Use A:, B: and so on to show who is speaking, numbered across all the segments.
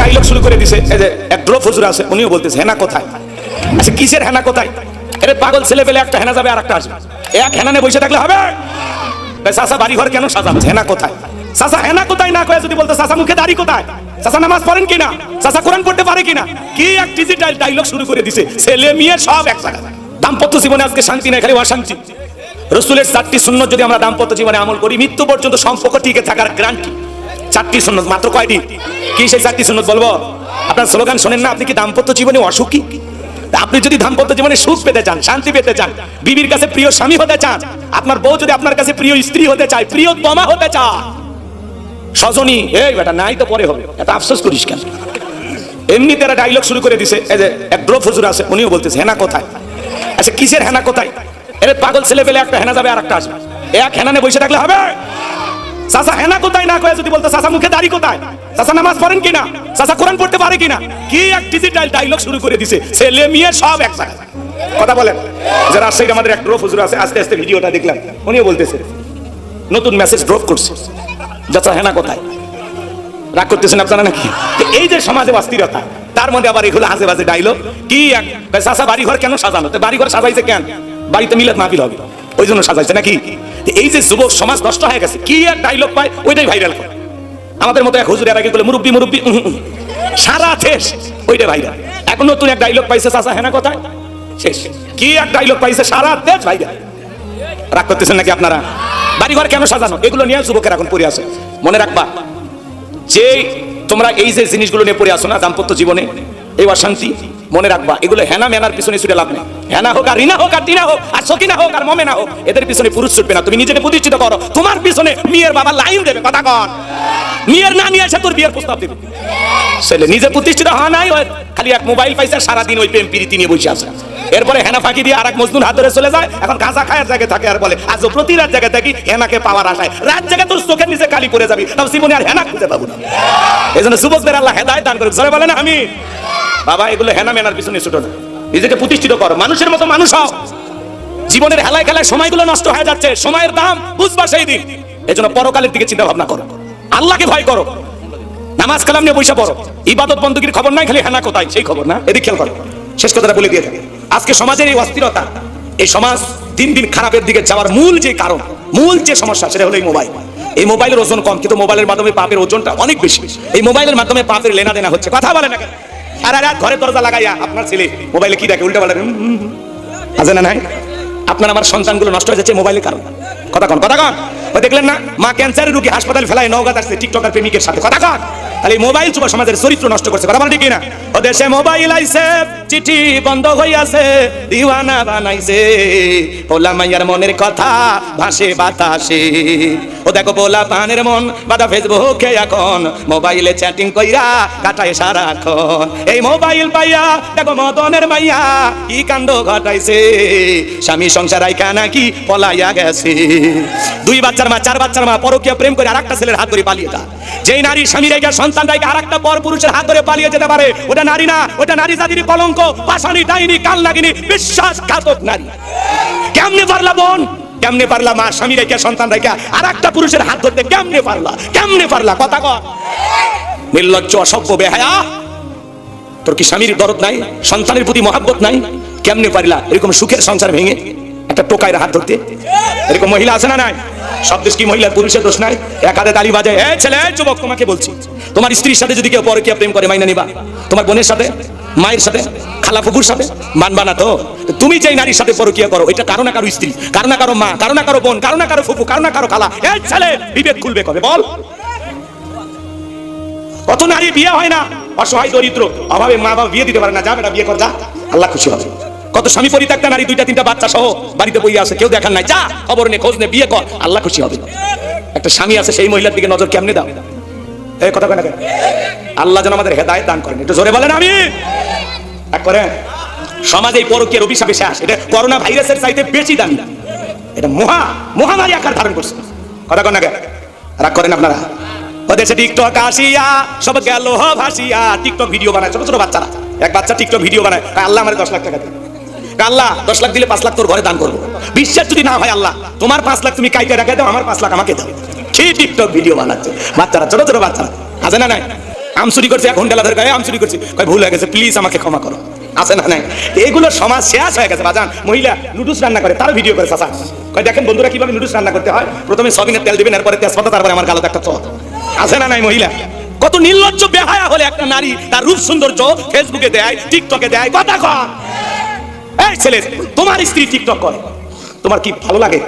A: Dialogue শুরু করে দিছে। এক দ্রোফ হুজুর আছে, উনিও বলতেছে, হেনা কোথায়? আচ্ছা কিসের হেনা কোথায়? পাগল ছেলে পেলে একটা হেনা যাবে আর একটা আসবে এক হেনানে বসে থাকলে হবে? চাচা বাড়ি ঘর কেন সাজানো হেনা কোথায়? চাচা হেনা কোথায় না কয়ে যদি চাচা মুখে কোথায়? চাচা নামাজ পড়েন কিনা? চাচা কোরআন পড়তে পারে কিনা? কি এক ডিজিটাল ডায়লগ শুরু করে দিছে। ছেলে মেয়ে সব এক জায়গায়। দাম্পত্য জীবনে আজকে শান্তি নাই, খালি অশান্তি। রসুলের চারটি শূন্য যদি আমরা দাম্পত্য জীবনে আমল করি, মৃত্যু পর্যন্ত সম্পর্ক টিকে থাকার গ্রান্টি চারটি সুন্নত, মাত্র কয়টি? কি সেই চারটি সুন্নত বলব? আপনার স্লোগান শোনেন না, আপনি কি দাম্পত্য জীবনে অসুখী আপনি যদি দাম্পত্য জীবনে সুখ পেতে চান, শান্তি পেতে চান, বিবির কাছে প্রিয় স্বামী হতে চান, আপনার বউ যদি আপনার কাছে প্রিয় স্ত্রী হতে চায়, প্রিয় তমা হতে চায়, সজনী, এই বেটা, নাই তো পরে হবে এটা আফসোস করিস কেন? এমনি তারা ডায়লগ শুরু করে দিছে, এই যে এক দ্রোফ হুজুর আছে, উনিও বলতেছে, হেনা কোথায়? আচ্ছা কিসের হেনা কোথায়? এর পাগল ছেলে পেলে একটা হেনা যাবে আর একটা আসবে। এক হেনানে বসে থাকলে হবে? চাচা হেনা কোথায় না কয়ে যদি বলতে, চাচা মুখে দাড়ি কোথায়? চাচা নামাজ পড়েন কিনা? চাচা কোরআন পড়তে পারে কিনা? কি এক ডিজিটাল ডায়লগ শুরু করে দিছে? ছেলে মেয়ে সব এক জায়গায় কথা বলেন। যে রাজশাহীর আমাদের এক ড্রপ হুজুর আছে, আস্তে আস্তে ভিডিওটা দেখলাম। উনিও বলতেছে, নতুন মেসেজ ড্রপ করছে। চাচা হেনা কোথায়? রাগ করতেছেন আপনারা নাকি? এই যে সমাজে অস্থিরতা, তার মধ্যে আবার এগুলো আজে বাজে ডাইলগ কি এক চাচা বাড়িঘর কেন সাজানো? তো বাড়ি ঘর সাজাইছে কেন? বাড়িতে মিলাদ মাহফিল হবে। ওই জন্য সাজাইছে নাকি? এই যে যুবক সমাজ নষ্ট হয়ে গেছে, কি এক ডাইলগ পায়? ওইটাই ভাইরাল করে। আমাদের মতো এক হুজুরের আগে বলে মুরব্বি মুরব্বি। সারা দেশ ওইটা ভাইরাল এখন নতুন এক ডাইলগ পাইছে চাচা হেনা কোথায়? শেষ। কি এক ডাইলগ পাইছে? সারা দেশ ভাইরাল রাগ করতেছেন নাকি আপনারা? বাড়িঘর কেন সাজানো? এগুলো নিয়ে যুবকের এখন পড়ে আছে। মনে রাখবা যে তোমরা এই যে জিনিসগুলো নিয়ে পড়ে আসো না, দাম্পত্য জীবনে, এই অশান্তি মনে রাখবা, এগুলো হেনা মেনার পিছনে ছুটে লাভ নেই। হেনা হোক আর রিনা হোক আর টিনা হোক, আর সকিনা হোক আর মমেনা হোক, এদের পিছনে পুরুষ ছুটবে না। তুমি নিজেকে প্রতিষ্ঠিত করো। তোমার পিছনে মেয়ের বাবা লাইন দেবে, কথা কন। মেয়ের না নিয়ে এসে তোর বিয়ের প্রস্তাব দেবে। ছেলে নিজে প্রতিষ্ঠিত হওয়া নাই খালি এক মোবাইল পাইছে, সারাদিন ওই প্রেম প্রীতি নিয়ে বসে আছে। এরপরে হেনা ফাঁকি দিয়ে আর এক মজদুর হাত ধরে চলে যায়, এখন গাঁজা খায়ের জায়গায় থাকে আর বলে, আজ প্রতি রাত জায়গায় থাকি, হেনাকে পাওয়ার আশায়। রাত জায়গায় তোর চোখের নিচে কালি পড়ে যাবি, তাও জীবনে আর হেনা খুঁজে পাবো না। এই জন্য যুবকদের আল্লাহ হেদায় দান করে বলে না আমি বাবা, এগুলো হেনা মেনার পিছনে ছোট না। নিজেকে প্রতিষ্ঠিত করো। মানুষের মতো মানুষ হও। জীবনের হেলায় খেলায় সময়গুলো নষ্ট হয়ে যাচ্ছে। সময়ের দাম বুঝবা সেই দিন। এই জন্য পরকালের দিকে চিন্তা ভাবনা করো। আল্লাহকে ভয় করো। নামাজ কালাম নিয়ে বসে পড়ো। ইবাদত বন্দুকির খবর নাই, খালি হেনা কোথায়? সেই খবর না? এদিক খেয়াল করো। শেষ কথাটা বলে দিয়ে আজকে সমাজের এই অস্থিরতা, এই সমাজ দিন দিন খারাপের দিকে যাওয়ার মূল যে কারণ, মূল যে সমস্যা, সেটা হলো এই মোবাইল। এই মোবাইলের ওজন কম, কিন্তু মোবাইলের মাধ্যমে পাপের ওজনটা অনেক বেশি। এই মোবাইলের মাধ্যমে পাপের লেনা দেনা হচ্ছে। কথা বলে না সারা ঘরে দরজা লাগাইয়া আপনার ছেলে মোবাইলে কি দেখে? উল্টা পাল্টা। আছে না নাই? আপনার আমার সন্তানগুলো নষ্ট হয়ে যাচ্ছে মোবাইলের কারণ। কথা কন কথা কন। দেখলেন না? মা ক্যান্সারের রুগী হাসপাতালে ফেলায় নওগাঁ আসছে টিকটকার প্রেমিকের সাথে। কথা কন। তাহলে মোবাইল যুব সমাজের চরিত্র নষ্ট করছে বলেন ঠিক না ও দেশে মোবাইল আইছে। চিঠি বন্ধ হইয়াছে, দিওয়ানা বানাইছে। পোলা মাইয়ার মনের কথা ভাসে বাতাসে। ও দেখো পোলা পানের মন, বাদা ফেসবুকে এখন। মোবাইলে চ্যাটিং কইরা কাটায় সারাক্ষণ। এই মোবাইল পাইয়া দেখো মদনের মাইয়া কি কাণ্ড ঘটাইছে। স্বামী সংসার আইকা নাকি পলাইয়া গেছে। দুই বাচ্চার মা, চার বাচ্চার মা পরকীয় প্রেম করে আরেকটা ছেলের হাত ধরে পালিয়ে যায়। যেই নারী স্বামী রেখে সন্তান রেখে আরেকটা পর পুরুষের হাত ধরে পালিয়ে যেতে পারে, ওটা নারী না, ওটা নারী জাতির কলঙ্ক। পাশানি ডাইনি কাল নাগিনী বিশ্বাসঘাতক নারী। কেমনে পারলা বোন? কেমনে পারলা মা স্বামী রেখে, সন্তান রেখে? আর একটা পুরুষের হাত ধরতে কেমনে পারলা? কেমনে পারলা? কথা কর নির্লজ্জ, অসভ্য, বেহায়া। তোর কি স্বামীর দরদ নাই? সন্তানের প্রতি মহাব্বত নাই? কেমনে পারিলা? এরকম সুখের সংসার ভেঙে একটা টোকাইয়ের হাত ধরতে? এরকম মহিলা আছে না নাই? সব দেশ কি মহিলা পুরুষের দোষ নাই? এক হাতে তালি বাজে এই ছেলে যুবক, তোমাকে বলছি, তোমার স্ত্রীর সাথে যদি কেউ পরকীয়া প্রেম করে, মাইনা নিবা। তোমার বোনের সাথে, মায়ের সাথে, খালা ফুকুর সাথে, মানবা না তো? তুমি যেই নারীর সাথে পরকীয়া করো, এটা কারও না কারও স্ত্রী, কারও না কারও মা, কারও না কারও বোন, কারও না কারও ফুফু, কারও না কারও খালা। এই ছেলে বিবেক খুলবে কবে? বল। কত নারী বিয়ে হয় না। অসহায়, দরিদ্র, অভাবে মা বাবা বিয়ে দিতে পারে না। যা বেটা, বিয়ে কর, যা। আল্লাহ খুশি হবে। কত স্বামী পরিত্যক্তা নারী, দুইটা, তিনটা বাচ্চা সহ বাড়িতে বইয়ে আছে, কেউ দেখার নাই। যা, খবর নে, খোঁজ নে, বিয়ে কর। আল্লাহ খুশি হবে। একটা স্বামী আছে, সেই মহিলার দিকে নজর কেমনে দাও? এই কথা কেন? আল্লাহ যেন আমাদের হেদায় দান করেন। একটু জোরে বলেন, আমি। এক করে সমাজে এই পরকীয় অভিশাপে শেষ এটা করোনা ভাইরাসের চাইতে বেশি দামি। এটা মহা, মহামারী আকার ধারণ করছে। কথা কন কেন? রাগ করেন আপনারা? ওদেশে টিকটক আসিয়া, সব গেল ভাসিয়া। টিকটক ভিডিও বানায়, ছোট ছোট বাচ্চারা। এক বাচ্চা টিকটক ভিডিও বানায়। আল্লাহ আমার দশ লাখ টাকা দিন। আল্লাহ? দশ লাখ দিলে পাঁচ লাখ তোর ঘরে দান করব। বিশ্বাস যদি না হয় আল্লাহ, তোমার পাঁচ লাখ তুমি কাইতে রাখে দাও, আমার পাঁচ লাখ আমাকে দাও। কি টিকটক ভিডিও বানাচ্ছে? বাচ্চারা, ছোট ছোট বাচ্চারা। আছে না নাই? আম চুরি করছে এক ঘণ্টা ধরে কয় আম চুরি করছি। কয়, ভুল হয়ে গেছে প্লিজ আমাকে ক্ষমা করো। আছে না নাই? এগুলো সমাজ শেষ হয়ে গেছে, বাজান। মহিলা নুডলস রান্না করে তার ভিডিও করে, চাচা। কয়, দেখেন বন্ধুরা কীভাবে নুডলস রান্না করতে হয়? প্রথমে সবিনের তেল দিবেন, এরপরে তেজপাতা, তারপরে আমার গালত একটা চট আছে না নাই, মহিলা? কত নির্লজ্জ, বেহায়া হলে একটা নারী তার রূপ সৌন্দর্য ফেসবুকে দেয় টিকটকে দেয়, কথা কর এই ছেলে, তোমার স্ত্রী টিকটক করে। তোমার কি ভালো লাগে?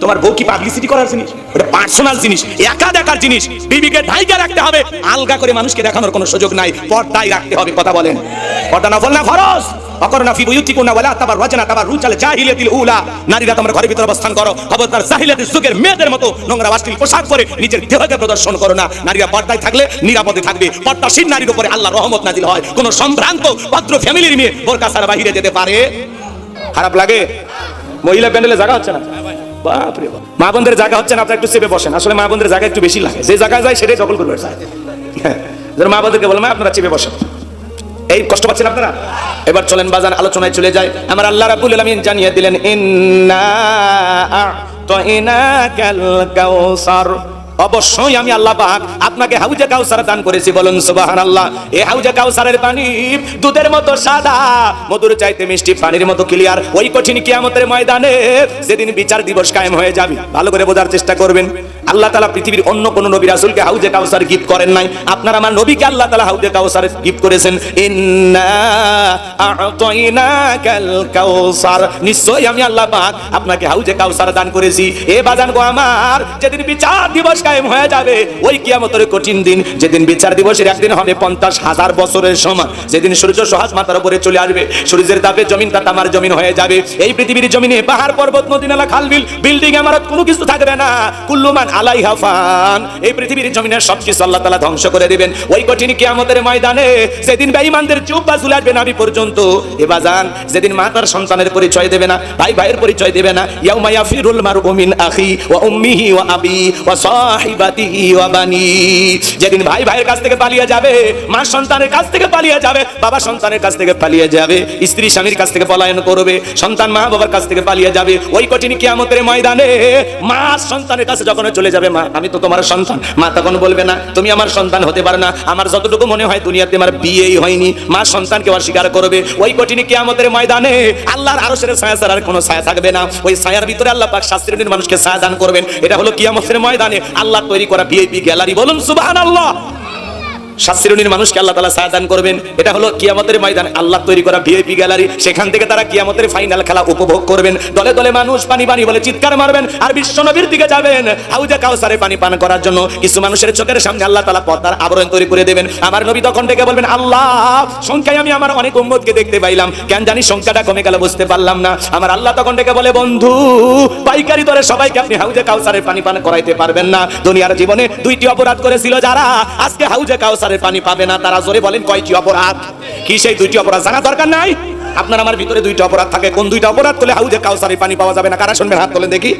A: তোমার বউ কি পাবলিসিটি করার জিনিস? ওটা পার্সোনাল জিনিস, একা দেখার জিনিস। বিবিকে ঢাইকা রাখতে হবে। আলগা করে মানুষকে দেখানোর কোনো সুযোগ নাই। পর্দায় রাখতে হবে, কথা বলেন। পর্দা নফল না, ফরজ। অকরনা ফি ওয়ালা তাবার ওয়াজনা তাবার রুচাল জাহিলিয়াতিল উলা। নারীরা তোমরা ঘরের ভিতরে অবস্থান করো। খবরদার জাহিলিয়াতের যুগের মেয়েদের মতো নোংরা পোশাক পরে নিজের দেহকে প্রদর্শন করো না। নারীরা পর্দায় থাকলে নিরাপদে থাকবে। নারীর উপরে আল্লাহ রহমত নাজিল হয়। কোনো সম্ভ্রান্ত, ভদ্র ফ্যামিলির মেয়ে বোরকা বাহিরে যেতে পারে? খারাপ লাগে? মহিলা প্যান্ডেলে জায়গা হচ্ছে না? বাপরে বাপ। মা বোনদের জায়গা হচ্ছে না, আপনারা একটু চেপে বসেন। আসলে মা বোনদের জায়গা একটু বেশি লাগে। যে জায়গায় যায় সেটাই দখল করবে। স্যার হ্যাঁ মা বোনদেরকে আপনারা চেপে বসেন। এই কষ্ট পাচ্ছেন আপনারা? এবার চলেন বাজান আলোচনায় চলে যায় আমার আল্লাহ রাব্বুল আলামিন জানিয়ে দিলেন, ইন্না আ'তাইনাকাল কাউসার। অবশ্যই আমি আল্লাহ পাক আপনাকে হাউজে কাউসার দান করেছি, বলুন সুবহানাল্লাহ। এই হাউজে কাউসারের পানি দুধের মতো সাদা, মধুর চাইতে মিষ্টি পানির মতো ক্লিয়ার ওই কঠিন কিয়ামতের ময়দানে যেদিন বিচার দিবস কায়েম হয়ে যাবে। ভালো করে বোঝার চেষ্টা করবেন। আল্লাহ তালা পৃথিবীর অন্য কোন নবী রাসূলকে হাউজে কাউসার গিফট করেন নাই। আপনার আমার নবীকে আল্লাহ তালা হাউজে কাউসার গিফট করেছেন। নিশ্চয়ই আমি আল্লাহ পাক আপনাকে হাউজে কাউসার দান করেছি। এ বাজান গো আমার, যেদিন বিচার দিবস কায়েম হয়ে যাবে, ওই কিয়ামতের কঠিন দিন। যেদিন বিচার দিবসের একদিন হবে পঞ্চাশ হাজার বছরের সমান যেদিন সূর্য সহাজ মাথার উপরে চলে আসবে, সূর্যের তাপে জমিনটা তামার জমিন হয়ে যাবে। এই পৃথিবীর জমিনে পাহাড়, পর্বত নদী নালা খাল, বিল, বিল্ডিং আমার কোনো কিছু থাকবে না। কুল্লুমান আলাইহা ফান। এই পৃথিবীর জমিনের সব কিছু আল্লাহ তাআলা ধ্বংস করে দিবেন। ওই কঠিন কিয়ামতের ময়দানে যেদিন বেঈমানদের চুপ বা চলে আসবে নাবি পর্যন্ত, এ যেদিন মা তার সন্তানের পরিচয় দেবে না, ভাই ভাইয়ের পরিচয় দেবে না, ইয়াউমা ইয়াফিরুল মারউ মিন আখি ওয়া উম্মিহি ওয়া আবি ওয়া সাহিবাতিহি ওয়া বানি। যেদিন ভাই ভাইয়ের কাছ থেকে পালিয়ে যাবে, মা সন্তানের কাছ থেকে পালিয়ে যাবে, বাবা সন্তানের কাছ থেকে পালিয়ে যাবে, স্ত্রী স্বামীর কাছ থেকে পলায়ন করবে, সন্তান মা বাবার কাছ থেকে পালিয়ে যাবে। ওই কঠিন কিয়ামতের ময়দানে মা সন্তানের কাছে যখন চলে যাবে, মা, আমি তো তোমার সন্তান। মা তখন বলবে না, তুমি আমার সন্তান হতে পারো না। আমার যতটুকু মনে হয় দুনিয়াতে আমার বিয়েই হয়নি। মা সন্তানকে অস্বীকার করবে। ওই কঠিন কিয়ামতের ময়দানে আল্লাহর আরশের ছায়া ছাড়া আর কোনো ছায়া থাকবে না। ওই ছায়ার ভিতরে আল্লাহ পাক শাস্ত্রীয় মানুষকে ছায়া দান করবেন। এটা হলো কিয়ামতের ময়দানে আল্লাহ তৈরি করা ভিআইপি গ্যালারি। বলুন, সুবহানাল্লাহ। সাত মানুষকে আল্লাহ তালা সায়দান করবেন। এটা হলো কিয়ামতের ময়দান। আল্লাহ তৈরি করা ভিআইপি গ্যালারি। সেখান থেকে তারা কিয়ামতের ফাইনাল খেলা উপভোগ করবেন। দলে দলে মানুষ পানি পানি বলে চিৎকার মারবেন আর বিশ্ব নবীর দিকে যাবেন। হাউজা কাউসারে পানি পান করার জন্য কিছু মানুষের চোখের সামনে আল্লাহ তালা পর্দার আবরণ তৈরি করে দেবেন। আমার নবী তখন থেকে বলবেন, আল্লাহ, সংখ্যায় আমি আমার অনেক উম্মতকে দেখতে পাইলাম। কেন জানি সংখ্যাটা কমে গেল, বুঝতে পারলাম না। আমার আল্লাহ তখন থেকে বলে, বন্ধু, পাইকারি দরে সবাইকে আপনি হাউজে কাউসারের পানি পান করাইতে পারবেন না। দুনিয়ার জীবনে দুইটি অপরাধ করেছিল যারা। আজকে হাউজে কাউসারের পানি পাবে না, তারা জোরে বলেন, কয়টি অপরাধ? কি সেই দুইটি অপরাধ? জানা দরকার নাই? আপনার আমার ভিতরে দুইটি অপরাধ থাকে, কোন দুইটা অপরাধ? করলে হাউজে কাউসারের পানি পাওয়া যাবে না, কারা শুনবেন? হাত তোলেন দেখি।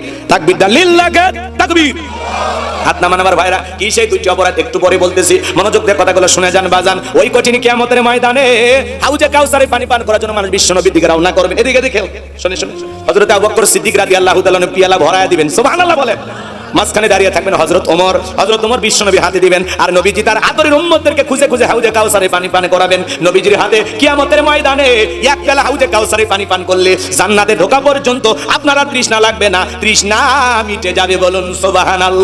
A: দা লিল্লাহি তাকবীর। হাত নামান আমার ভাইরা, কি সেই দুইটি অপরাধ? একটু পরে বলতেছি মনোযোগ দিয়ে কথাগুলো শুনে যান, বাজান। ওই কঠিন কিয়ামতের ময়দানে হাউজে কাউসারে পানি পান করার জন্য মানুষ বিশ্ব নবীর দিকে রওনা করবেন এদিকে দেখে শুনে শুনে। হযরত আবু বকর সিদ্দিক রাদিয়াল্লাহু তাআলা পিয়ালা ভরায়া দিবেন। সুবহানাল্লাহ বলেন। মাঝখানে দাঁড়িয়ে থাকবেন হজরত ওমর। হজরত ওমর বিশ্ব নবী হাতে দিবেন। আর নবীজি তার আদরের উম্মতদেরকে খুঁজে খুঁজে হাউজে কাউসারে পানি পান করাবেন। নবীজির হাতে কিয়ামতের ময়দানে এক বেলা হাউজে কাউসারে পানি পান করলে জান্নাতে ঢোকা পর্যন্ত আপনারা তৃষ্ণা লাগবে না। তৃষ্ণা মিটে যাবে বলুন, সুবহানাল্লাহ।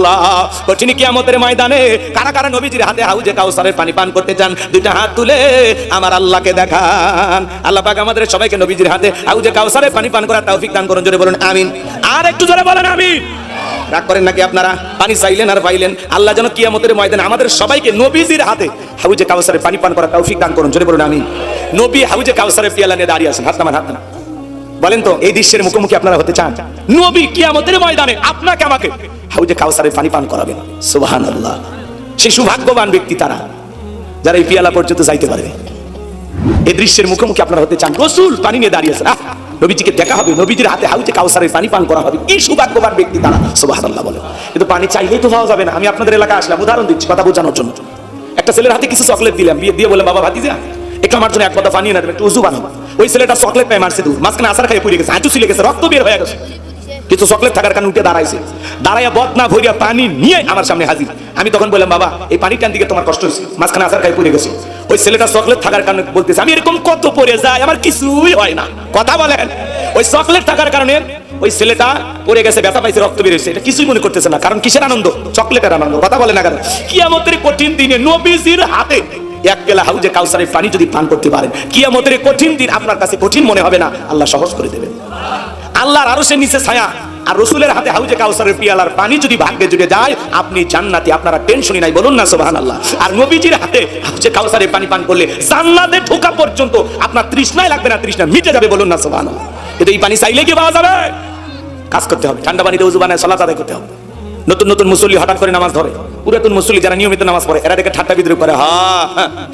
A: কঠিন কিয়ামতের ময়দানে, কারা কারা নবীজির হাতে হাউজে কাউসারে পানি পান করতে চান দুইটা হাত তুলে আমার আল্লাহকে দেখান। আল্লাহ পাক আমাদের সবাইকে নবীজির হাতে হাউজে কাউসারে পানি পান করার তৌফিক দান করুন, জোরে বলুন, আমিন। আর একটু জোরে বলেন, আমিন। রাগ করেন নাকি আপনারা? পানি চাইলেন আর পাইলেন। আল্লাহ যেন কিয়ামতের ময়দানে আমাদের সবাইকে নবীজির হাতে হাউজে কাউসারে পানি পান করা তৌফিক দান করুন, জোরে বলুন আমি নবী হাউজে কাউসারে পিয়ালা নিয়ে দাঁড়িয়ে আছেন, হাত নামান হাত নামান। বলেন তো এই দৃশ্যের মুখোমুখি আপনারা হতে চান? নবী কিয়ামতের ময়দানে আপনাকে আমাকে হাউজে কাউসারে পানি পান করাবেন। সুবহানাল্লাহ। সেই সৌভাগ্যবান ব্যক্তি তারা যারা এই পিয়ালা পর্যন্ত যাইতে পারবে। এই দৃশ্যের মুখোমুখি আপনারা হতে চান। রসুল পানি নিয়ে দাঁড়িয়ে আছেন। আহ, নবীজিকে দেখা হবে নবীজির হাতে হাউজে কাউসারের পানি পান করা হবে। এই সৌভাগ্যবান ব্যক্তি তারা সুবহানাল্লাহ বলে কিন্তু পানি চাইলেই তো পাওয়া যাবে না। আমি আপনাদের এলাকায় আসলাম উদাহরণ দিচ্ছি কথা বোঝানোর জন্য। একটা ছেলের হাতে কিছু চকলেট দিলাম বিয়ে দিয়ে বলে বাবা ভাতিজা একটু আমার জন্য এক কথা পানি না দেবে, একটু উজু বানাবো ওই ছেলেটা চকলেট পায় মারছে দূর মাঝখানে আসার খাই পুড়ে গেছে হাঁটু ছিলে গেছে রক্ত বের হয়ে গেছে। কিছু চকলেট থাকার কারণে উঠে দাঁড়াইছে। দাঁড়াইয়া বদনা ভরিয়া পানি নিয়ে আমার সামনে হাজির। আমি তখন বললাম বাবা এই পানিটার দিকে তোমার কষ্ট হয়েছে। মাঝখানে আসার খাই পড়ে গেছে। ওই ছেলেটা চকলেট থাকার কারণে বলতেছে আমি এরকম কত পড়ে যায় আমার কিছুই হয় না। কথা বলেন। ওই চকলেট থাকার কারণে ওই ছেলেটা পড়ে গেছে ব্যথা পাইছে রক্ত বেরিয়েছে এটা কিছুই মনে করতেছে না কারণ কিসের আনন্দ? চকলেটের আনন্দ। কথা বলে না কেন? কিয়ামতের কঠিন দিনে নবীজির হাতে এক পেলা হাউজে কাউসারের পানি যদি পান করতে পারেন। কিয়ামতের কঠিন দিন আপনার কাছে কঠিন মনে হবে না। আল্লাহ সহজ করে দেবেন। আল্লাহর আরও সে নিচে ছায়া আর রসুলের হাতে হাউজে কাউসারের পিয়ালার পানি যদি ভাগ্যে জুড়ে যায়, আপনি জান্নাতি, আপনারা টেনশনই নাই, বলুন না সোহান আল্লাহ আর নবীজির হাতে হাউজে কাউসারের পানি পান করলে জান্নাতে ঢোকা পর্যন্ত আপনার তৃষ্ণায় লাগবে না, তৃষ্ণা মিটে যাবে, বলুন না সোহান আল্লাহ কিন্তু এই পানি চাইলে কি পাওয়া যাবে? কাজ করতে হবে, ঠান্ডা পানিতে উজু বানায় আদায় করতে হবে। নতুন নতুন মুসল্লি হঠাৎ করে নামাজ ধরে। পুরাতন মুসল্লি যারা নিয়মিত নামাজ পড়ে, এরা দেখে ঠাট্টা বিদ্রোহ করে, হা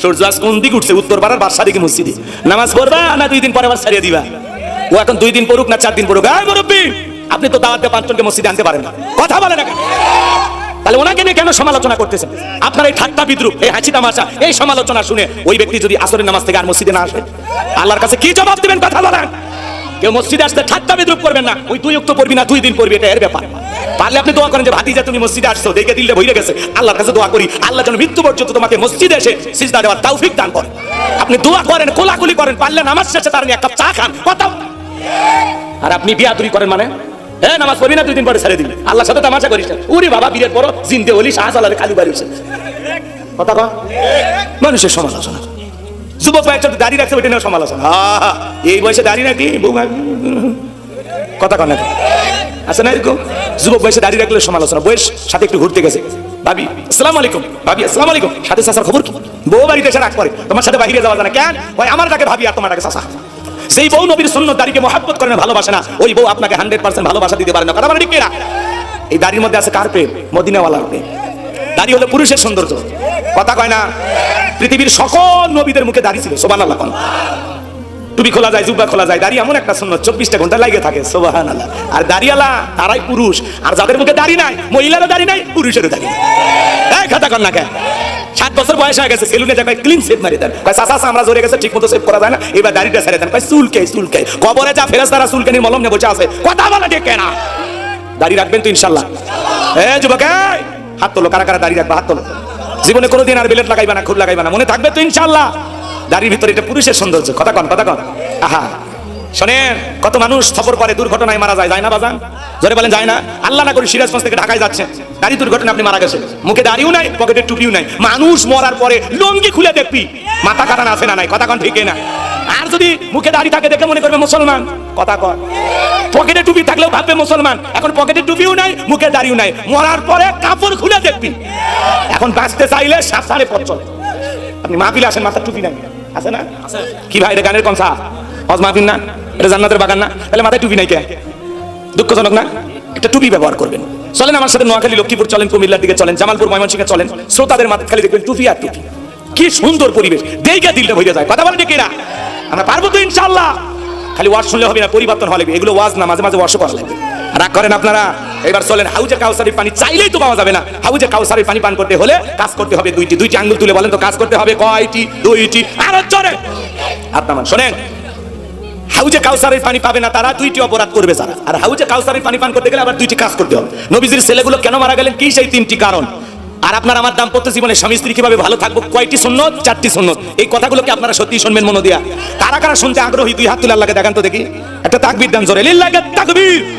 A: সূর্য আজ কোন দিকে উঠছে? উত্তর পাড়ার বাসা দিকে মসজিদে। নামাজ পড়বা না দুই দিন পরে আবার ছাড়িয়ে দিবা? ও এখন দুই দিন পড়ুক না চার দিন পড়ুক? আয় মুরব্বী, আপনি তো দাওয়াতে পাঁচজনকে মসজিদে আনতে পারেন না। কথা বলে না তাহলে ওনাকে নিয়ে কেন সমালোচনা করতেছেন? আপনার এই ঠাট্টা বিদ্রুপ এই হাসি তামাশা, এই সমালোচনা শুনে ওই ব্যক্তি যদি আসরের নামাজ থেকে আর মসজিদে না আসে, আল্লাহর কাছে কি জবাব দিবেন? কথা বলেন। কেউ মসজিদে আসতে ঠাট্টা বিদ্রুপ করবেন না। ওই দুই উক্ত পড়বি না দুই দিন পড়বি এটা এর ব্যাপার। পারলে আপনি দোয়া করেন যে ভাতিজা তুমি মসজিদে আসছো দেখে দিলে ভইরে গেছে। আল্লাহর কাছে দোয়া করি। আল্লাহ যেন মৃত্যু পর্যন্ত তোমাকে মসজিদে এসে সিজদা দেওয়ার তৌফিক দান করেন আপনি দোয়া করেন কোলাকুলি করেন পারলে নামাজ শেষে তার এক কাপ চা খান। কথা। আর আপনি বিয়াদুরি করেন মানে? হ্যাঁ নামাজ পড়বি না দুই দিন পরে ছেড়ে দিলে আল্লাহর সাথে তামাশা করিস না। উরি বাবা বীরের পর জিন্দে হলি শাহজালালে খালি বাড়ি কথা মানুষের সমালোচনা। যুবক ভাই দাঁড়িয়ে রাখছে, ওইটা নিয়েও সমালোচনা। এই বয়সে দাঁড়িয়ে বউ কথা আছে না এরকম? যুবক বয়সে দাঁড়িয়ে রাখলে সমালোচনা। বয়স সাথে একটু ঘুরতে গেছে। ভাবি, আসসালামু আলাইকুম। ভাবি, আসসালামু আলাইকুম। সাথে চাষার খবর কি? বউ বাড়িতে এসে তোমার সাথে বাইরে যাওয়া না। কেন? ভাই আমার ডাকে ভাবি আর তোমার ডাকে চাষা সেই বউ নবীর শূন্য দাড়িকে মহাব্বত করে না, ভালোবাসে না। ওই বউ আপনাকে হান্ড্রেড পার্সেন্ট ভালোবাসা দিতে পারে না। কথা মানে কিনা? এই দাড়ির মধ্যে আছে কার প্রেম? মদিনাওয়ালার প্রেম। দাড়ি হলো পুরুষের সৌন্দর্য। কথা কয় না? পৃথিবীর সকল নবীদের মুখে দাড়ি ছিল সোবান আল্লাহ টুপি খোলা যায় জুব্বা খোলা যায় দাড়ি এমন একটা সুন্দর চব্বিশটা ঘণ্টা লাগে থাকে সোবাহান আল্লাহ আর দাড়িওয়ালা তারাই পুরুষ। আর যাদের মুখে দাড়ি নাই মহিলারও দাড়ি নাই পুরুষেরও দাড়ি নাই। কথা কর না কেন? সাত বছর বয়স হয়ে গেছে সেলুনে যাবে ক্লিন সেভ মারি দেন। কয় চাচা, আমরা জোরে গেছে ঠিক মতো সেভ করা যায় না। এবার দাড়িটা ছেড়ে দেন। কয় চুলকে চুলকে। কবরে যা ফেরাস তারা চুলকে নিয়ে মলম নিয়ে বসে আছে কথা বলে ঠিক কেনা? দাড়ি রাখবেন তো ইনশাল্লাহ। এ যুবক হাত তোলো, কারা কারা দাঁড়িয়ে রাখবা, হাত তোলো। জীবনে কোনোদিন আর বিলেট লাগাইবা না খুব লাগাইবা না, মনে থাকবে তো ইনশাল্লাহ দাড়ির ভিতরে এটা পুরুষের সৌন্দর্য, কথা কন কথা কন। আহা। শোনেন কত মানুষ সফর করে দুর্ঘটনায় মারা যায় যায় না বাজান? জোরে বলেন যায় না। আল্লাহ না করে সিরাজগঞ্জ থেকে ঢাকায় যাচ্ছে গাড়ি দুর্ঘটনা আপনি মারা গেছে মুখে দাড়িও নাই পকেটে টুপিও নাই। মানুষ মরার পরে লঙ্গি খুলে দেখবি। মাথা কাটান আছে না নাই কথা কন ঠিকই না। আর যদি মুখে দাড়ি থাকে দেখে মনে করবে মুসলমান। কথা কন। পকেটে টুপি থাকলেও ভাববে মুসলমান। এখন পকেটে টুপিও নাই মুখে দাড়িও নাই। মরার পরে কাপড় খুলে দেখবি। এখন বাঁচতে চাইলে সাবধানে পথ চলে। আপনি মাহফিলে আসেন মাথার টুপি নাই। আছে না? কি ভাই এটা গানের কনসা হজ মাহফিল না? এটা জান্নাতের বাগান না? তাহলে মাথায় টুপি নাই কে? দুঃখজনক না? একটা টুপি ব্যবহার করবেন। চলেন আমার সাথে নোয়াখালী, লক্ষ্মীপুর চলেন, কুমিল্লার দিকে চলেন, জামালপুর, ময়মনসিংহে চলেন, শ্রোতাদের মাথায় খালি দেখবেন টুপি আর টুপি। কি সুন্দর পরিবেশ। দেখে দিলটা ভরে যায়। কথা বলেন কিনা আমরা পারব তো ইনশাল্লাহ খালি ওয়াজ শুনলে হবে না, পরিবর্তন হলে এগুলো ওয়াজ না, মাঝে মাঝে ওয়াশও করা লাগবে। রাগ করেন আপনারা। এবার চলেন হাউজে কাউসারের পানি চাইলেই তো পাওয়া যাবে না। হাউজে কাউসারের পানি পান করতে হলে কাজ করতে হবে দুইটি। দুইটি আঙ্গুল তুলে বলেন তো কাজ করতে হবে কয়টি? দুইটি। আরও চলে আপনার শোনেন। হাউজে কাউসারের পানি পাবে না, তারা দুইটি অপরাধ করবে যারা। আর হাউজে কাউসারের পানি পান করতে গেলে আবার দুইটি কাজ করতে হবে। নবীজির ছেলেগুলো কেন মারা গেলেন, কি সেই তিনটি কারণ? আর আপনার আমার দাম্পত্য জীবনে স্বামী স্ত্রী কীভাবে ভালো থাকব, কয়টি সুন্নত, চারটি সুন্নত? এই কথাগুলোকে আপনারা সত্যি শুনবেন মনো দিয়া। কারা কারা শুনতে আগ্রহী, দুই হাত তুলে আল্লাহকে দেখান তো দেখি। একটা তাকবির দান জোরে, লিল্লাহি তাকবীর!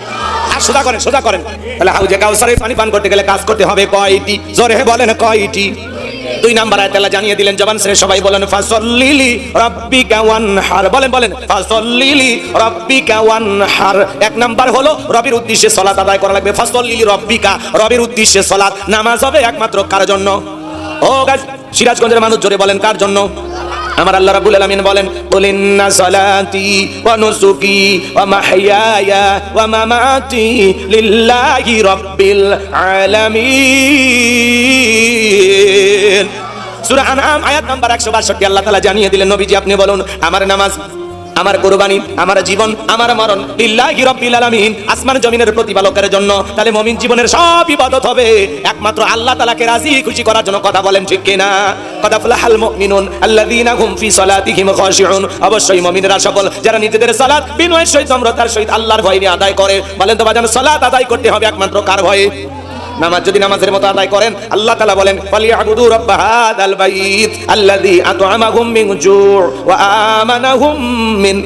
A: আর সোজা করেন সোজা করেন। তাহলে হাউজে কাউসারের পানি পান করতে গেলে কাজ করতে হবে কয়টি? জোরে বলেন কয়টি? দুই নাম্বার আয়াত জানিয়ে দিলেন, জবান ছেড়ে সবাই বলেন, ফাসল্লিলি রাব্বিকা ওয়ানহার। বলেন বলেন, ফাসল্লিলি রাব্বিকা ওয়ানহার। এক নাম্বার হলো, রবির উদ্দেশ্যে সালাত আদায় করা লাগবে। ফাসল্লিলি রাব্বিকা, রবির উদ্দেশ্যে সালাত নামাজ হবে একমাত্র কার জন্য? ও গাছ, সিরাজগঞ্জের মানুষ জোরে বলেন, কার জন্য? আমার আল্লাহ রাব্বুল আলামিন বলেন কুল ইন্না সালাতি ওয়া নুসুকি ওয়া মাহইয়ায়া ওয়া মামাতি লিল্লাহি রাব্বিল আলামিন। সূরা আনআম, আয়াত নাম্বার 162 আল্লাহ তাআলা জানিয়ে দিলেন, নবীজি, আপনি বলুন, আমার নামাজ আমার কোরবানি, আমার জীবন, আমার মরণ লিল্লাহি রাব্বিল আলামিন। আসমান জমিনের প্রতিপালকের জন্য তাহলে মুমিন জীবনের সব ইবাদত হবে। একমাত্র আল্লাহ তাআলাকে রাজি, খুশি করার জন্য কথা বলেন ঠিক কিনা? কথা ফলাহাল মুমিনুন আল্লাযীনা হুম ফি সালাতিহিম খাশিউন। অবশ্যই মুমিনেরা সফল যারা নিজেদের সালাত বিনয়ের সহিত নম্রতার সহিত আল্লাহর ভয় নিয়ে আদায় করে, বলেন তো বাজান, সালাত আদায় করতে হবে একমাত্র কার ভয়ে? নামাজ যদি নামাজের মতো আদায় করেন, আল্লাহ তাআলা বলেন বাইত জু' মিন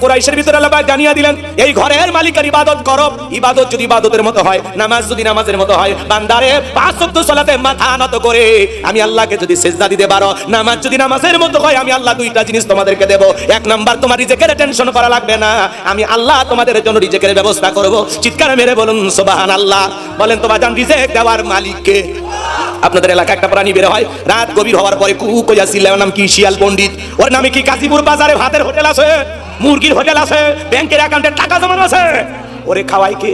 A: কুরাইশের ভিতরে আল্লাহ জানিয়ে দিলেন, এই ঘরের ইবাদত করো। ইবাদত যদি ইবাদতের মতো হয়, নামাজ যদি নামাজের মতো হয়, বান্দারে পাঁচ সালাতে মাথা নত করে আমি আল্লাহকে যদি সেজদা দিতে পারো, নামাজ যদি নামাজের মতো হয়, আমি আল্লাহ দুইটা জিনিস তোমাদেরকে দেব। এক নাম্বার, তোমার টেনশন করা লাগবে না। আমি আল্লাহ তোমাদের জন্য রিজেকের ব্যবস্থা করব। চিৎকার মেরে বলুন সুবহান আল্লাহ বলেন তোমার জান রিজেক দেওয়ার মালিককে। আপনাদের এলাকা একটা প্রাণী বের হয়, রাত গভীর হওয়ার পরে কু কইয়া সিল্লার নাম কি? শিয়াল পণ্ডিত। ওর নামে কি কাশীপুর বাজারে ভাতের হোটেল আছে? মুরগির হোটেল আছে? ব্যাংকের অ্যাকাউন্টে টাকা জমানো আছে? ওরে খাওয়াই কে?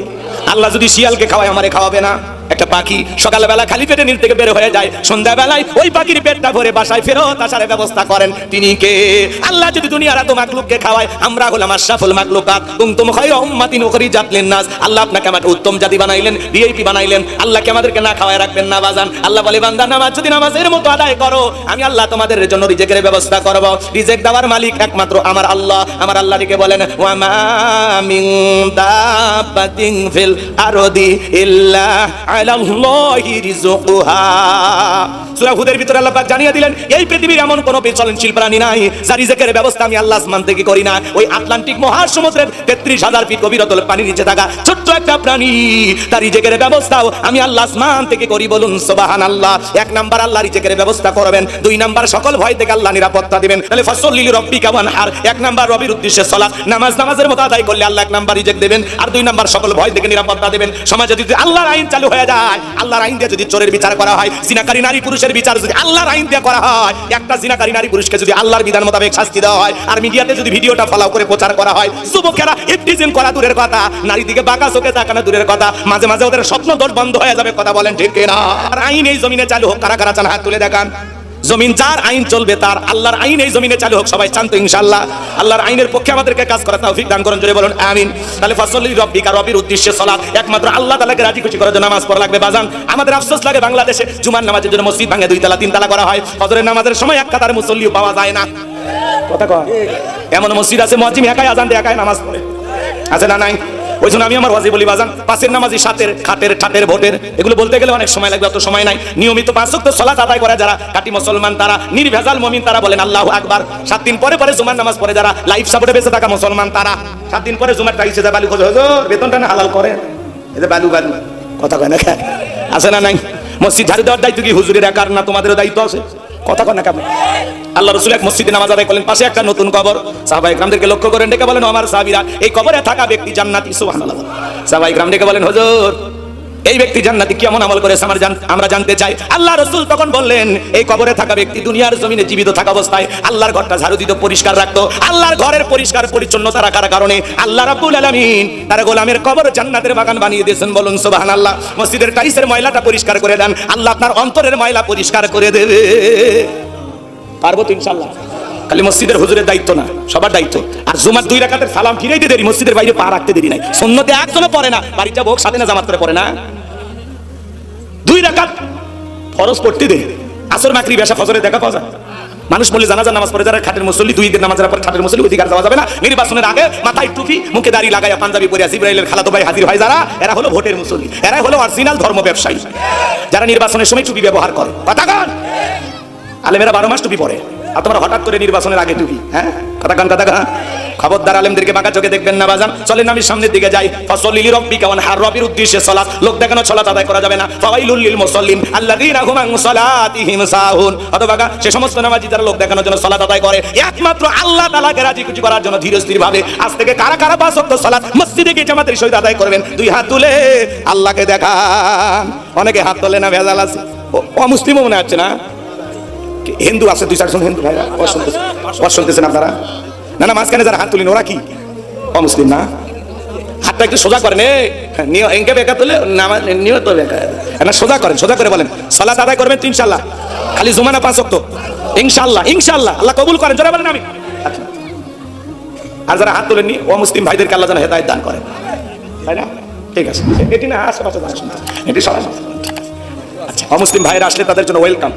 A: আল্লাহ যদি শিয়ালকে খাওয়ায়, আমারে খাওয়াবে না। একটা পাখি সকালবেলা খালি পেটে নীল থেকে বের হয়ে যায়। সন্ধ্যাবেলায় ওই পাখির পেটটা ভরে বাসায় ফেরত আসার ব্যবস্থা করেন তিনি কে? আল্লাহ যদি দুনিয়ার এত মাকলুককে খাওয়ায়, আমরা হলাম আশরাফুল মাকলুকাত কুনতুম খায়রা উম্মাতিন উখরিজাত লিন-নাস। আল্লাহ আপনাকে আমাকে উত্তম জাতি বানাইলেন ভিআইপি বানাইলেন। আল্লাহকে আমাদেরকে না খাওয়ায় রাখবেন না, বাজান। আল্লাহ বলে, বান্দা, নামাজ যদি নামাজের মতো আদায় করো, আমি আল্লাহ তোমাদের জন্য রিজেকের ব্যবস্থা করব। রিজেক দেওয়ার মালিক একমাত্র আমার আল্লাহ। আমার আল্লাহ দিকে বলেন ওয়া মা মিন দাব্বাতিন ফিল আরদি ইল্লা আলাল্লাহি রিজকুহা সূরা হুদের ভিতরে আল্লাহ জানিয়ে দিলেন, এই পৃথিবীর এমন কোনো বিচলনশীল প্রাণী নাই যার রিজেকের ব্যবস্থা আমি আল্লাহ আসমান থেকে করি না। ওই আটলান্টিক মহাসমুদ্রের তেত্রিশ হাজার ফিট গভীরতল পানির নিচে থাকা ছোট্ট একটা প্রাণী, তার রিজেকের ব্যবস্থাও আমি আল্লাহ আসমান থেকে করি বলুন সুবহান আল্লাহ এক নাম্বার আল্লাহ রিজেকের ব্যবস্থা করবেন, দুই নাম্বার সকল ভয় থেকে আল্লাহ নিরাপত্তা দিবেন। তাহলে ফসল লিলি রব্বি কামান আর এক নাম্বার রবির উদ্দেশ্যে সলাৎ, নামাজ নামাজের মতো আদায় করলে আল্লাহ এক নাম্বার রিজেক দেবেন, আর দুই নাম্বার সকল ভয় থেকে নিরাপত্তা দেবেন। সমাজে যদি আল্লাহর আইন চালু হয়ে যায়, আল্লাহর আইন দিয়ে যদি চোরের বিচার করা হয়, সিনাকারী নারী পুরুষের বিচার যদি আল্লাহর আইন দিয়ে করা হয়, একটা জিনাকারী নারী পুরুষকে যদি আল্লাহর বিধান মোতাবেক শাস্তি দেওয়া হয়, আর মিডিয়াতে যদি ভিডিওটা ফলাও করে প্রচার করা হয়, যুবকেরা ইফটিজিং করা দূরের কথা নারী দিকে বাঁকা চোখে তাকানো দূরের কথা, মাঝে মাঝে ওদের স্বপ্ন দোষ বন্ধ হয়ে যাবে, কথা বলেন ঠিক না আর আইন এই জমিনে চালু হোক, কারা কারা চান হাত তুলে দেখান। জমিন যার আইন চলবে তার, আল্লাহর আইন এই জমিনে চালু হোক, সবাই চান তো ইনশাআল্লাহ। আল্লাহর আইনের পক্ষে আমাদেরকে কাজ করা তৌফিক দান করুন, জোরে বলুন, আমিন। তাহলে ফসলি রব্বিকা, রবির উদ্দেশ্যে সালাত একমাত্র আল্লাহ তাআলাকে রাজি খুশি করার জন্য নামাজ পড়া লাগবে, বাজান। আমাদের আফসোস লাগে বাংলাদেশে জুমার নামাজের জন্য মসজিদ ভাঙে, দুই তালা, তিন তালা করা হয়। ফজরের নামাজের সময় এক কাতার মুসল্লিও পাওয়া যায় না। কথা কয়? এমন মসজিদ আছে মুয়াজ্জিম একাই আজান দিয়ে, একাই নামাজ পড়ে। আছে না নাই? ওই জন্য আমি আমার ওয়াজি বলি বাজান, পাঁচের নামাজি, সাতের, খাটের, ঠাটের, ভোটের, এগুলো বলতে গেলে অনেক সময় লাগবে, অত সময় নাই। নিয়মিত পাঁচ ওয়াক্ত সলাত আদায় করে যারা, কাটি মুসলমান তারা, নির্ভেজাল মুমিন তারা বলেন আল্লাহু আকবার। সাত দিন পরে পরে জুমার নামাজ পড়ে যারা, লাইফ সাপোর্টে বেঁচে থাকা মুসলমান তারা। সাত দিন পরে জুমার টাইসে যায় বালু খোঁজে, হুজুর, বেতনটা না হালাল করে এতে বালু বালু। কথা কয় না? আছে না নাই? মসজিদ ঝাড়ু দেওয়ার দায়িত্ব কি হুজুরের একার না তোমাদেরও দায়িত্ব আছে? কথা কন না কেমন? আল্লাহ রসুল এক মসজিদে নামাজ আদায় করলেন, পাশে একটা নতুন কবর। সাহাবাই গ্রামদেরকে লক্ষ্য করেন, ডেকে বলেন আমার সাহাবিরা, এই কবরে থাকা ব্যক্তি জান্নাতি, সুবহানাল্লাহ। সাহাবাই গ্রাম ডেকে বলেন, হুজুর এই ব্যক্তি জান্নাতি কেমন আমল করেছে আমার আমরা জানতে চাই। আল্লাহ রসুল তখন বললেন, এই কবরে থাকা ব্যক্তি দুনিয়ার জমিনে জীবিত থাকা অবস্থায় আল্লাহর ঘরটা ঝাড়ু দিত পরিষ্কার রাখতো। আল্লাহর ঘরের পরিষ্কার পরিচ্ছন্নতা রাখার কারণে আল্লাহ রাব্বুল আলামিন তার গোলামের কবর জান্নাতের বাগান বানিয়ে দিয়েছেন। বলুন, সুবহানাল্লাহ। মসজিদের টাইসের ময়লাটা পরিষ্কার করে দেন। আল্লাহ আপনার অন্তরের ময়লা পরিষ্কার করে দেবে। পারব তো ইনশাল্লাহ খালি মসজিদের হুজুরের দায়িত্ব না, সবার দায়িত্ব। আর জুমার দুই রাকাতের সালাম ফিরাইতে দেরি, মসজিদের বাইরে পা রাখতে দেরি নাই। সন্ন্যতে একজনও পড়ে না বাড়িতে হোক সাথে না জামাত করে পড়ে না। দুই রাকাত ফরজ পড়তে দে আসর মাকরি বেশা ফজরে দেখা পাওয়া যায়। মানুষ বলে জানাজার নামাজ পড়ে, যারা খাটের মুসল্লি, দুই ঈদের নামাজের পর খাটের মুসল্লি অধিকার দেওয়া যাবে না। নির্বাচনের আগে মাথায় টুপি, মুখে দাড়ি লাগাইয়া পাঞ্জাবি পরে জিব্রাইলের খালাতো ভাই হাজির হয় যারা, এরা হলো ভোটের মুসল্লি, এরা হলো অরিজিনাল ধর্ম ব্যবসায়ী। যারা নির্বাচনের সময় টুপি ব্যবহার করে, কথা আলেমেরা বারো মাস টুপি পরে। আর তোমরা হঠাৎ করে নির্বাচনের আগে টুপি হ্যাঁ? কথা কান কথা কান খবরদার আলেমদেরকে বাঁকা চোখে দেখবেন না, বাজান। চলেন আমি সামনের দিকে যাই। ফসল লিলি রব্বি কেমন হার, রবির উদ্দেশ্যে সলাৎ। লোক দেখানো সলাৎ আদায় করা যাবে না। ফাওয়াইলুল লিল মুসাল্লিন, আল্লাযীনা হুম আন সালাতিহিম সাহুন। অথবা সে সমস্ত নামাজি যারা লোক দেখানোর জন্য সলাৎ আদায় করে, একমাত্র আল্লাহ তাআলাকে রাজি খুশি করার জন্য ধীর স্থির ভাবে। আজ থেকে কারা কারা পাঁচ ওয়াক্ত সালাত মসজিদে গিয়ে জামাতের সহিত আদায় করবেন দুই হাত তুলে আল্লাহকে দেখান। অনেকে হাত তোলে না, ভেজাল আছে। অমুসলিমও মনে হচ্ছে না? হিন্দু আছে, দুই চারজন হিন্দু। ভাইরা শুনতেছেন আপনারা? না না, মাঝখানে যারা হাত তুলেন, ওরা কি? অমুসলিম না? হাতটা একটু সোজা করেন নিয় এঙ্কে বেকা তুলে নামা নিয়ত বেকা সোজা করেন, সোজা করে বলেন, সালাত আদায় করবেন তো ইনশাল্লাহ খালি জুমানা পাঁচ অক্ত ইনশাল্লাহ ইনশাল্লাহ আল্লাহ কবুল করেন যারা বলেন আমি। আচ্ছা। আর যারা হাত তোলেননি, ও মুসলিম ভাইদেরকে আল্লাহ যেন হেদায়ত দান করে তাই না? ঠিক আছে। এটি না আশেপাশে এটি সবাই আচ্ছা অমুসলিম ভাইয়েরা আসলে তাদের জন্য ওয়েলকাম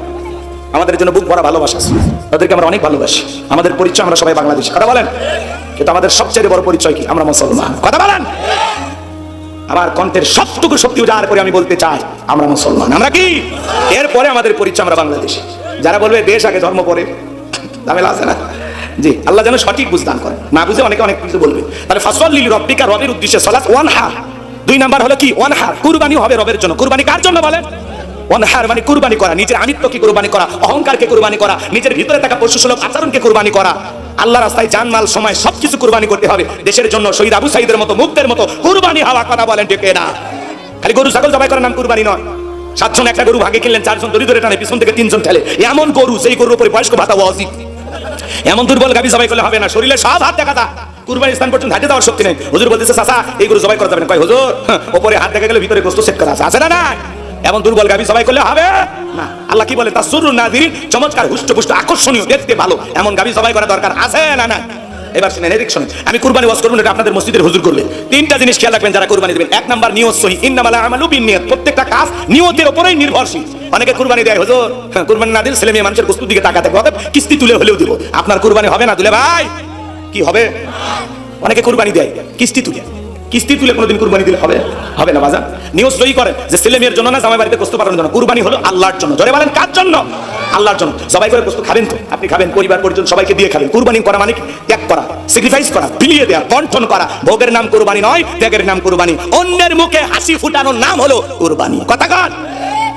A: আমাদের জন্য বুক ভরা ভালোবাসা আছে। তাদেরকে আমরা অনেক ভালোবাসি। আমাদের পরিচয় আমরা সবাই বাংলাদেশি। কথা বলেন? কিন্তু আমাদের সবচেয়ে বড় পরিচয় কি? আমরা মুসলমান। কথা বলেন? আমার কণ্ঠের সবটুকু শক্তি উজাড় করে আমি বলতে চাই, আমরা মুসলমান। আমরা কি? এরপরে আমাদের পরিচয় আমরা বাংলাদেশি। যারা বলবে দেশ আগে ধর্ম পরে, ঝামেলা আছে না? জি, আল্লাহ যেন সঠিক বুঝদান করে না বুঝে অনেকে অনেক কিছু বলবে। তাহলে ফাসল লিলি রব্বিকা রবের উদ্দেশ্যে সলাৎ ওয়ান হার দুই নাম্বার হলো কি? ওয়ান হার কুরবানি হবে রবের জন্য। কুরবানি কার জন্য বলেন? অনহার মানে কুরবানি করা নিজের আমিত্বকে কুরবানি করা অহংকারকে কুরবানি করা নিজের ভিতরে থাকা পশু সুলভ আচরণকে কুরবানি করা। আল্লাহ রাস্তায় জানমাল সময় সবকিছু কুরবানি করতে হবে। দেশের জন্য শহীদ আবু সাইদের মতো মুক্তের মতো কুরবানি হওয়া কথা বলেন টেকে না। খালি গরু ছাগল জবাই করার নাম কুরবানি নয়। সাতজন একটা গরু ভাগে কিনলেন চারজন দড়ি ধরে টানে পিছন থেকে তিনজন ঠেলে। এমন গরু সেই গরুর উপরে বয়স্ক ভাতা উচিত। এমন দুর্বল গাবি জবাই করলে হবে না শরীরে সব হাত দেখা কুরবানি স্থান পর্যন্ত হাতে দেওয়ার শক্তি নেই। হুজুর বলতেছে চাচা এই গরু জবাই করা যাবে না। কয় হুজুর হ্যাঁ, ওপরে হাত দেখা গেলে ভিতরে গোস্ত সেট করা আছে। আছে না না এমন দুর্বল গাবি সবাই করলে হবে? না। আল্লাহ কি বলে? তার সুরুর নাদিরিন চমৎকার হুষ্টপুষ্ট আকর্ষণীয় দেখতে ভালো। এমন গাবি সবাই করা দরকার আছে না না এবার শুনেন এদিক শুনেন। আমি কুরবানি ওয়াজ করব এটা আপনাদের মসজিদের হুজুর করবে। তিনটা জিনিস খেয়াল রাখবেন যারা কুরবানি দেবেন। এক নাম্বার নিয়ত সহি। ইন্নামালা আমালু বিনিয়ত প্রত্যেকটা কাজ নিয়তের উপরেই নির্ভরশীল। অনেকে কুরবানি দেয় হুজুর হ্যাঁ, কুরবানি না দিলে ছেলে মেয়ে মানুষের বস্তুর দিকে তাকাতে হবে কিস্তি তুলে হলেও দিব। আপনার কুরবানি হবে না তুলে ভাই? কি হবে? অনেকে কুরবানি দেয় কিস্তি তুলে। কিস্তি তুলে কোনোদিন কুরবানি দিলে হবে? হবে না বাজার নিউজ সই করে যে ছেলে মেয়ের জন্য না, জামাই বাড়িতে কষ্ট পাঠানোর জন্য। কুরবানি হলো আল্লাহর জন্য। জোরে বলেন, কার জন্য? আল্লাহর জন্য। সবাই করে কষ্ট খাবেন তো? আপনি খাবেন, পরিবার, পরিজন, সবাইকে দিয়ে খাবেন। কুরবানি করা মানে ত্যাগ করা স্যাক্রিফাইস করা, বিলিয়ে দেওয়া বন্টন করা। ভোগের নাম কুরবানি নয়, ত্যাগের নাম কুরবানি। অন্যের মুখে হাসি ফুটানোর নাম হলো কুরবানি। কথা কার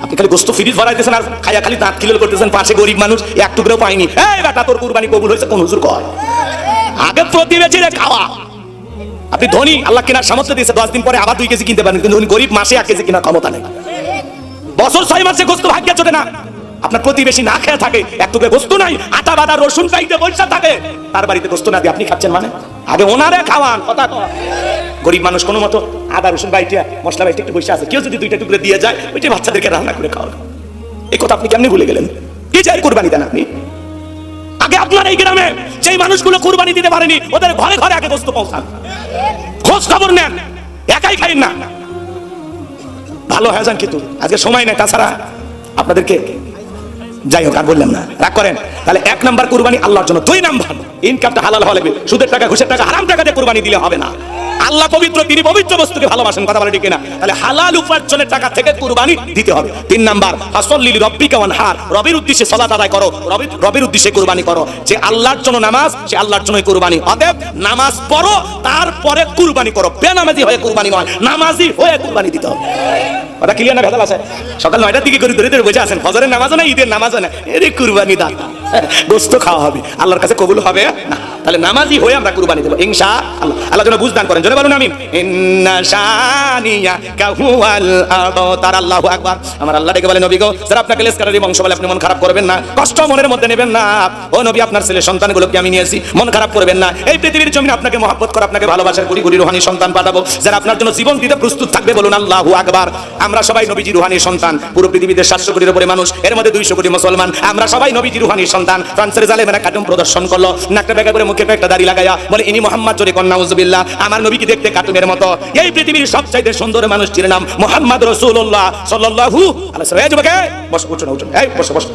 A: আপনি খালি গোস্ত ফ্রিজ ভরাইতেছেন আর খাইয়া খালি দাঁত খিলেল করতেছেন, পাশে গরিব মানুষ, এক টুকরো পাইনি এই বেটা, তোর কুরবানি কবুল হয়েছে কোন হুজুর কয়? আগে প্রতিবেশীরে খাওয়া। আপনি ধনী, আল্লাহ কেনার সামর্থ্য দিয়েছে, দশ দিন পরে আবার দুই কেজি কিনতে পারেন কিন্তু উনি গরিব, মাসে এক কেজি কেনার ক্ষমতা নেই। বছর ছয় মাসে গোস্ত ভাগ্যে চলে না। আপনার প্রতিবেশী না খেয়ে থাকে, এক টুকরো গোস্ত নাই, আটা, বাদা, রসুন খাইতে বসে থাকে। তার বাড়িতে গোস্ত না দিয়ে আপনি খাচ্ছেন মানে? আগে ওনারে খাওয়ান, কথা গরিব মানুষ কোনো মতো আদা, রসুন বাইটিয়া মশলা বাইটে একটু বসে আছে। কেউ যদি দুইটা টুকরো দিয়ে যায়, ওইটাই বাচ্চাদেরকে রান্না করে খাওয়ান এই কথা আপনি কেমনি ভুলে গেলেন? কি চাই কোরবানি দেন আপনি? আগে আপনার এই গ্রামে যেই মানুষগুলো কুরবানি দিতে পারেনি, ওদের ঘরে ঘরে আগে বস্তু পৌঁছান। খোঁজ খবর নেন, একাই খাইন না। ভালো হয়ে যান কিন্তু, আজকে সময় নেই, তাছাড়া আপনাদেরকে যাই হোক, আর বললাম না, রাগ করেন। তাহলে এক নাম্বার কুরবানি আল্লাহর জন্য, দুই নাম্বার। ইনকামটা হালাল হওয়া সুদের টাকা, ঘুষের টাকা, হারাম টাকা দিয়ে কুরবানি দিলে হবে না। আল্লাহ পবিত্র, তিনি পবিত্র বস্তুকে ভালোবাসেন, কথা বলে ঠিক না তাহলে হালাল উপার্জনের টাকা থেকে কুরবানি দিতে হবে। তিন নাম্বার হাসল লিলি রব্বিকা হার। রবির উদ্দেশ্যে সলাত আদায় করো, রবির রবির উদ্দেশ্যে কুরবানি করো। যে আল্লাহর জন্য নামাজ, সে আল্লাহর জন্যই কুরবানি অতএব নামাজ পড়ো, তারপরে কুরবানি করো। বেনামাজি হয়ে কুরবানি নয়, নামাজি হয়ে কুরবানি দিতে হবে। কথা ক্লিয়ার না ভেদাল আছে? সকাল নয়টার দিকে করে ধরে ধরে বসে আছেন, ফজরের নামাজও না ঈদের নামাজও না এরে কুরবানি দান গোস্ত খাওয়া হবে। আল্লাহর কাছে কবুল হবে? না। তাহলে নামাজি হয়ে আমরা কুরবানি দেবো, ইনশা আল্লাহ। আল্লাহ যেন বুঝদান করেন। জন্য বলুন কাহুয়াল আবতার আল্লাহু আকবার। আমার আল্লাহ ডেকে বলে, নবী গো, যারা আপনাকে লেসকারি বংশ বলে, আপনি মন খারাপ করবেন না। কষ্ট মনের মধ্যে নেবেন না। ও নবী, আপনার ছেলে সন্তানগুলোকে আমি নিয়েছি। মন খারাপ করবেন না। এই পৃথিবীর জমিনে আপনাকে মহব্বত করে, আপনাকে ভালোবাসার কোটি কোটি রুহানি সন্তান পাঠাবো। যারা আপনার জন্য জীবন দিতে প্রস্তুত থাকবে, বলুন, আল্লাহু আকবার। আমরা সবাই নবীজি রুহানি সন্তান। পুরো পৃথিবীতে সাতশো কোটির উপরে মানুষ, এর মধ্যে দুইশো কোটি মুসলমান। আমরা সবাই নবীজি রুহানি সন্তান। ফ্রান্সের জালেমেরা কাটুম প্রদর্শন করল। নাকটা বেকা করে মুখে একটা দাড়ি লাগাইয়া বলে, ইনি মোহাম্মদ জোরে কন্যা উজবিল্লাহ আমার নবীকে দেখতে কার্টুনের মতো। এই পৃথিবীর সবচাইতে সুন্দর মানুষটির নাম মোহাম্মদ রসুল্লাহ সাল্লাহু আলাইহি বসো উঠুন উঠুন এই, বসো বসো।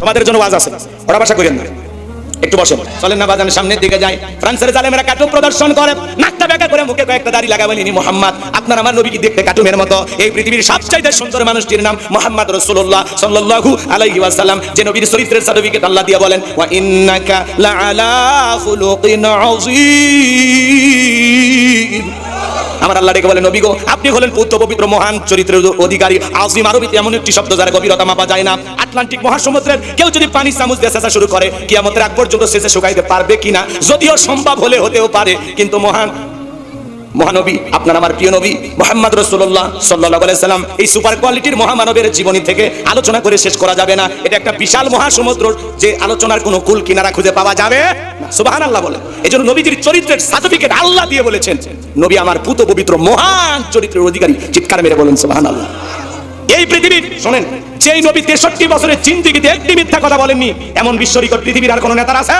A: তোমাদের জন্য ওয়াজ আছে। ওরা বাসা করেন না। একটু বসেন। চলেন না বাজানের সামনের দিকে যাই। ফ্রান্সের জালেমেরা কার্টুন প্রদর্শন করে। নাকটা বেকা করে মুখে কয়েকটা দাড়ি লাগাবেন ইনি মোহাম্মদ। আপনার আমার নবীকে দেখতে কার্টুনের মতো। এই পৃথিবীর সবচাইতে সুন্দর মানুষটির নাম মোহাম্মদ রসুল্লাহ সাল্লাল্লাহু আলাইহি ওয়াসাল্লাম। যে নবীর চরিত্রের সার্টিফিকেট আল্লাহ দিয়ে বলেন, ওয়া ইন্নাকা লাআলা খুলুকিন আযীম। আমার আল্লাহ ডেকে নবী গো, আপনি হলেন পুত্র, পবিত্র, মহান চরিত্রের অধিকারী। আজিম আরবিতে এমন একটি শব্দ যার গভীরতা মাপা যায় না। আটলান্টিক মহাসমুদ্রের কেউ যদি পানি চামচ দিয়ে শুরু করে, কিয়ামতের আগ পর্যন্ত শেষে শুকাইতে পারবে কিনা? যদিও সম্ভব হলে হতেও পারে, কিন্তু মহান, মহানবী, আপনার আমার প্রিয় নবী মোহাম্মদ রসুল্লাহ সাল্লাহ সাল্লাম এই সুপার কোয়ালিটির মহামানবের জীবনী থেকে আলোচনা করে শেষ করা যাবে না। এটা একটা বিশাল মহাসমুদ্র যে আলোচনার কোনো কুল কিনারা খুঁজে পাওয়া যাবে সুবাহান আল্লাহ বলে এই জন্য নবীজির চরিত্রের সার্টিফিকেট আল্লাহ দিয়ে বলেছেন, নবী আমার পুত পবিত্র মহান চরিত্রের অধিকারী। চিৎকার মেরে বলেন সুবাহান আল্লাহ এই পৃথিবীর, শোনেন, যেই নবী তেষট্টি বছরের জিন্দিগিতে একটি মিথ্যা কথা বলেননি, এমন বিশ্ব রেকর্ড পৃথিবীর আর কোন নেতার আছে?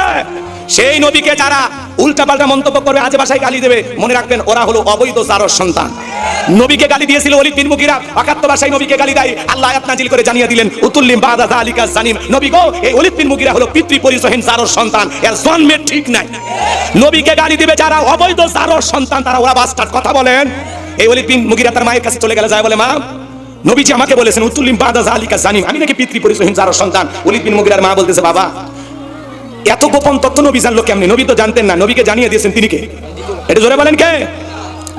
A: সেই নবীকে যারা উল্টাপাল্টা মন্তব্য করবে, আজে বাসায় গালি দেবে, মনে রাখবেন ওরা হলো অবৈধ জারর সন্তান। নবীকে গালি দিয়েছিল অলিদ বিন মুগিরা অকাত্য ভাষায় নবীকে গালি দেয়, আল্লাহ আয়াত নাজিল করে জানিয়ে দিলেন, উতুল্লিম বাদা যালিকা জানিম। নবী গো, এই অলিদ বিন মুগিরা হলো পিতৃ পরিচয়হীন জারর সন্তান, এর জন্মের ঠিক নাই। নবীকে গালি দিবে যারা অবৈধ জারর সন্তান, তারা ওরা বাস্টার কথা বলেন। এই অলিদ বিন মুগিরা তার মায়ের কাছে চলে গেলে, যায় বলে, মা নবীজি আমাকে বলেছেন উত্তুলিম বাদা জালিকা জানিম। আমি নাকি পিতৃ পরিচয়হীন যারা সন্তান। অলিদ বিন মুগিরার মা বলতেছে, বাবা, এত গোপন তথ্য নবী জানলো কেমনি? নবী তো জানতেন না। নবীকে জানিয়ে দিয়েছেন তিনি কে? এটা জোরে বলেন কে?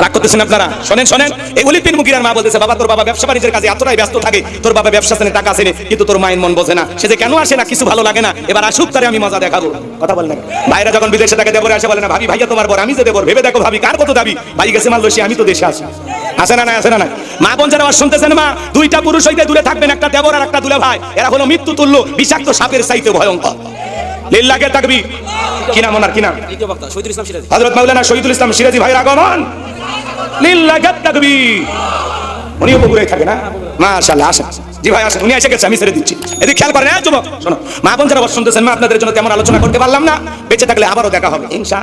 A: রাগ করতেছেন আপনারা? শোনেন শোনেন। এই অলিদ বিন মা বলতেছে, বাবা, তোর বাবা ব্যবসা বাণিজ্যের কাজে এতটাই ব্যস্ত থাকে। তোর বাবা ব্যবসা স্থানে টাকা আসেনি, কিন্তু তোর মায়ের মন বোঝে না। সে যে কেন আসে না, কিছু ভালো লাগে না। এবার আসুক তারে আমি মজা দেখাবো। কথা বলেন ভাইরা যখন বিদেশে থাকে দেবরে আসে, বলে না, ভাবি, ভাইয়া তোমার বর, আমি যে দেবর, ভেবে দেখো ভাবি, কার কত দাবি? ভাই গেছে মালয়েশিয়া আমি তো দেশে আসি আসে না না আসে না না মা বোন যারা শুনতেছেন মা, দুইটা পুরুষ হইতে দূরে থাকবেন, একটা দেবর আর একটা দুলে ভাই এরা হলো মৃত্যু তুল্য বিষাক্ত সাপের চাইতে ভয়ঙ্কর। লিল্লাকে থাকবি কি নাম ওনার কি নাম? হযরত মাওলানা শহীদুল ইসলাম সিরাজি ভাইয়ের আগমন। লিল্লাকে থাকবি উনি বগুড়ায় থাকে না? মাশাআল্লাহ আসেন। জি ভাই আসেন। উনি এসে গেছে আমি ছেড়ে দিচ্ছি। এদিকে খেয়াল করেন হ্যাঁ যুবক শোনো। মা বোন যারা শুনতেছেন মা আপনাদের জন্য তেমন আলোচনা করতে পারলাম না। বেঁচে থাকলে আবারও দেখা হবে ইনশা